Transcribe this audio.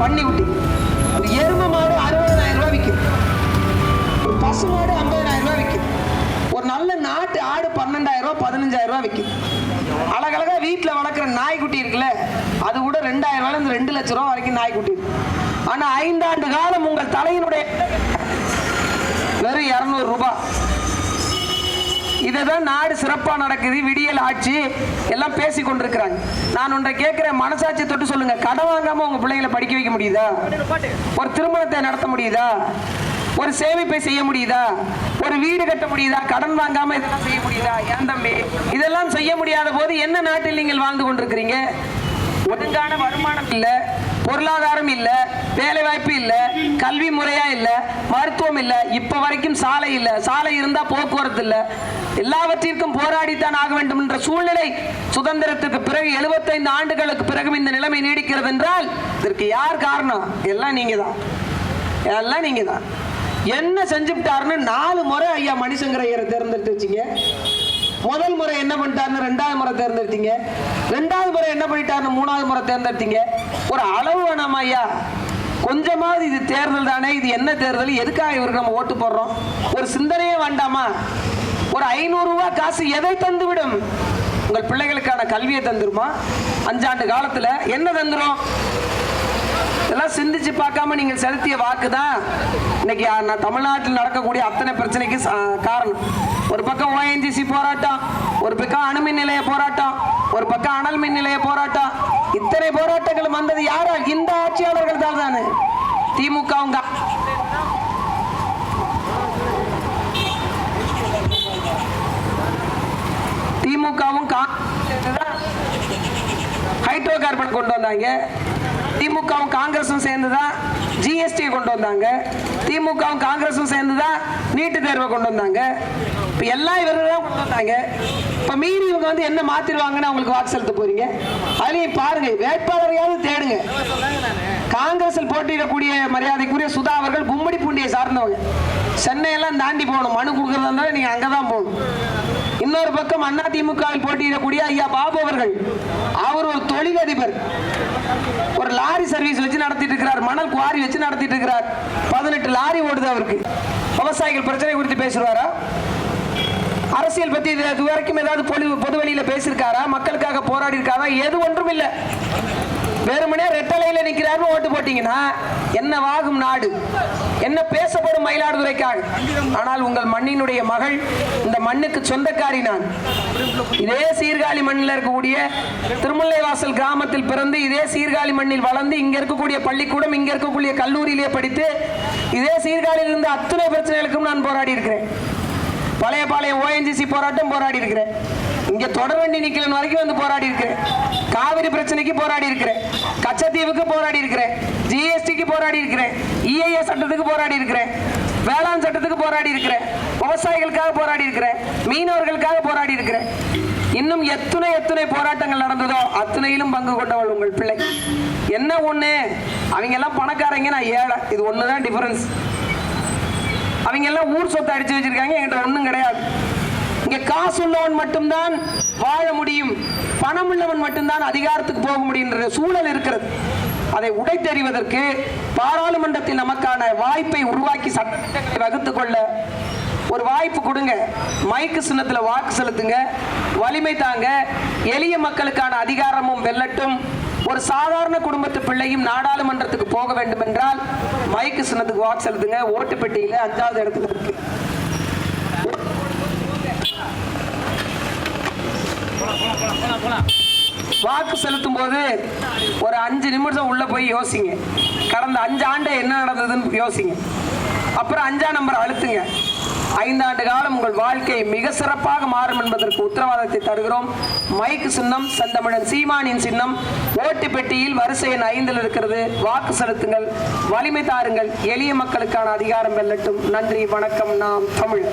பண்ணி விட்டு ஒரு எருமை மாடு அறுபதாயிரம் ரூபாய் விற்கும் ஒரு பசு மாடு ஐம்பதாயிரம் ரூபாய் விற்கும் ஒரு நல்ல நாட்டு ஆடு பன்னெண்டாயிரம் ரூபாய் பதினஞ்சாயிரம் ரூபாய் விற்கும் அழகழகா வீட்டில் வளர்க்குற நாய்க்குட்டி இருக்குல்ல அது கூட ரெண்டாயிரம் ரூபாய் ரெண்டு லட்ச ரூபா வரைக்கும் நாய்க்குட்டி ஆனால் ஐந்தாண்டு காலம் உங்கள் தலையினுடைய வெறும் இரநூறு ரூபாய். இதுதான் நாடு சிறப்பாக நடக்குது விடியல் ஆட்சி எல்லாம் பேசி கொண்டிருக்கிறாங்க. நான் ஒன்றை கேட்குறேன் மனசாட்சி தொட்டு சொல்லுங்க. கடன் வாங்காம உங்க பிள்ளைங்களை படிக்க வைக்க முடியுதா? ஒரு திருமணத்தை நடத்த முடியுதா? ஒரு சேமிப்பை செய்ய முடியுதா? ஒரு வீடு கட்ட முடியுதா? கடன் வாங்காம இதெல்லாம் செய்ய முடியுதா? ஏன் தம்பி? இதெல்லாம் செய்ய முடியாத போது என்ன நாட்டில் நீங்கள் வாழ்ந்து கொண்டிருக்கிறீங்க? ஒழுங்கான வருமானம் இல்லை. பொருளாதாரம் இல்லை வேலை வாய்ப்பு கல்வி முறையா இல்லை மருத்துவம் இல்லை இப்போ வரைக்கும் சாலை இல்லை சாலை இருந்தால் போக்குவரத்து இல்லை. எல்லாவற்றிற்கும் போராடித்தான் ஆக வேண்டும் என்ற சூழ்நிலை சுதந்திரத்துக்கு பிறகு 75 ஆண்டுகளுக்கு பிறகும் இந்த நிலைமை நீடிக்கிறது என்றால் இதற்கு யார் காரணம்? எல்லாம் நீங்க தான் எல்லாம் நீங்க தான் என்ன செஞ்சுட்டாருன்னு நாலு முறை ஐயா மணிசங்கரையரை தேர்ந்தெடுத்து வச்சீங்க. முதல் முறை என்ன பண்ணிட்டாருன்னு ரெண்டாவது முறை தேர்ந்தெடுத்தீங்க. ரெண்டாவது முறை என்ன பண்ணிட்டாருன்னு மூணாவது முறை தேர்ந்தெடுத்தீங்க. ஒரு அளவு வேணாமா ஐயா. கொஞ்சமாவது இது தேர்தல் தானே இது என்ன தேர்தல் எதுக்காக இவருக்கு நம்ம ஓட்டு போடுறோம்? ஒரு சிந்தனையே வேண்டாமா? ஒரு ஐநூறு ரூபாய் காசு எதை தந்துவிடும்? உங்கள் பிள்ளைகளுக்கான கல்வியை தந்துருமா? அஞ்சாண்டு காலத்துல என்ன தந்துடும் இதெல்லாம் சிந்திச்சு பார்க்காம நீங்கள் செலுத்திய வாக்கு தான் இன்னைக்கு நான் தமிழ்நாட்டில் நடக்கக்கூடிய அத்தனை பிரச்சனைக்கு சா- காரணம். ஒரு பக்கம் ஓஎன்ஜிசி போராட்டம் ஒரு பக்கம் அணுமின் நிலைய போராட்டம் ஒரு பக்கம் அனல் மின் நிலைய போராட்டம் இத்தனை போராட்டங்களும் வந்தது யாரால்? இந்த ஆட்சியாளர்கள் தான் தானே. திமுக அவங்க திமுகவும் ஹைட்ரோ கார்பன் கொண்டு வந்தாங்க. திமுகவும் காங்கிரஸும் சேர்ந்து தான் ஜிஎஸ்டி கொண்டு வந்தாங்க. திமுகவும் காங்கிரஸும் சேர்ந்து தான் நீட்டு தேர்வை கொண்டு வந்தாங்க. இப்போ எல்லாம் இவர்கள் தான் கொண்டு வந்தாங்க. இப்போ மீறி இவங்க வந்து என்ன மாத்திருவாங்கன்னு அவங்களுக்கு வாக்கு செலுத்த போறீங்க? அதுலேயும் பாருங்க வேட்பாளரையாவது தேடுங்க. காங்கிரஸில் போட்டியிடக்கூடிய மரியாதைக்குரிய சுதா அவர்கள் கும்படி பூண்டியை சார்ந்தவங்க. சென்னையெல்லாம் தாண்டி போகணும். மனு கொடுக்கறதா இருந்தாலும் அங்கே தான் போகணும். இன்னொரு பக்கம் அண்ணா திமுகவில் போட்டியிடக்கூடிய ஐயா பாபு அவர்கள். அவர் ஒரு தொழிலதிபர். ஒரு லாரி சர்வீஸ் வச்சு நடத்திட்டு இருக்கிறார். மணல் குவாரி வச்சு நடத்திட்டு இருக்கிறார். பதினெட்டு லாரி ஓடுது அவருக்கு. விவசாயிகள் பிரச்சனை குறித்து பேசுவாரா? அரசியல் பத்தி இது இது வரைக்கும் ஏதாவது பொது பொது பேசியிருக்காரா? மக்களுக்காக போராடி இருக்காரா எது ஒன்றும் இல்லை. வெறுமனே ரெட்டலையில நிக்கிறாரு ஓட்டு போட்டீங்கன்னா என்ன வாகும் நாடு? என்ன பேசப்படும் மயிலாடுதுறைக்காக? ஆனால் உங்கள் மண்ணினுடைய மகள் இந்த மண்ணுக்கு சொந்தக்காரி நான். இதே சீர்காழி மண்ணில் இருக்கக்கூடிய திருமுல்லைவாசல் கிராமத்தில் பிறந்து இதே சீர்காழி மண்ணில் வளர்ந்து இங்க இருக்கக்கூடிய பள்ளிக்கூடம் இங்க இருக்கக்கூடிய கல்லூரியிலே படித்து இதே சீர்காழியில் இருந்த அத்தனை பிரச்சனைகளுக்கும் நான் போராடி இருக்கிறேன் பழைய பாளையம் ஓஎன்ஜிசி போராட்டம் போராடி இருக்கிறேன் இங்க தொடர்வண்டி நிக்கலன் வரைக்கும் வந்து போராடி இருக்கிறேன் காவிரி பிரச்சனைக்கு போராடி இருக்கிறேன் கச்சத்தீவுக்கு போராடி இருக்கிறேன் ஜிஎஸ்டிக்கு போராடி இருக்கிறேன் இஐஏ சட்டத்துக்கு போராடி இருக்கிறேன் வேளாண் சட்டத்துக்கு போராடி இருக்கிறேன் விவசாயிகளுக்காக போராடி இருக்கிறேன் மீனவர்களுக்காக போராடி இருக்கிறேன் இன்னும் எத்தனை எத்தனை போராட்டங்கள் நடந்ததோ அத்தனையிலும் பங்கு கொண்டவள் உங்கள் பிள்ளை. என்ன ஒண்ணு? அவங்க எல்லாம் பணக்காரங்க நான் ஏழை. இது ஒண்ணுதான் டிஃபரன்ஸ் அவங்க எல்லாம் ஊர் சொத்தை அடிச்சு வச்சிருக்காங்க என்கிட்ட ஒண்ணும் கிடையாது. இங்க காசு உள்ளவன் மட்டும்தான் வாழ முடியும். பணம் உள்ளவன் மட்டும்தான் அதிகாரத்துக்கு போக முடியுன்ற சூழல் இருக்கிறது. அதை உடைத்தெறிவதற்கு பாராளுமன்றத்தில் நமக்கான வாய்ப்பை உருவாக்கி சட்டங்களை வகுத்து கொள்ள ஒரு வாய்ப்பு கொடுங்க. மைக்கு சின்னத்தில் வாக்கு செலுத்துங்க. வலிமை தாங்க. எளிய மக்களுக்கான அதிகாரமும் வெல்லட்டும். ஒரு சாதாரண குடும்பத்து பிள்ளையும் நாடாளுமன்றத்துக்கு போக வேண்டும் என்றால் மைக்கு சின்னத்துக்கு வாக்கு செலுத்துங்க. ஓட்டு பெட்டியில அஞ்சாவது இடத்துல இருக்கு. வாக்கு செலுத்தும் போது ஒரு அஞ்சு நிமிஷம் உள்ள போய் யோசிங்க. கடந்த அஞ்சு ஆண்டு என்ன நடந்ததுன்னு யோசிங்க. அப்புறம் அஞ்சா நம்பர் அழுத்துங்க. ஐந்தாண்டு காலம் உங்கள் வாழ்க்கை மிக சிறப்பாக மாறும் என்பதற்கு உத்தரவாதத்தை தருகிறோம். மைக்கு சின்னம் செந்தமிழன் சீமானின் சின்னம் ஓட்டு பெட்டியில் வரிசை எண் ஐந்தில் இருக்கிறது. வாக்கு செலுத்துங்கள் வலிமை தாருங்கள் எளிய மக்களுக்கான அதிகாரம் வெல்லட்டும். நன்றி வணக்கம் நாம் தமிழ்.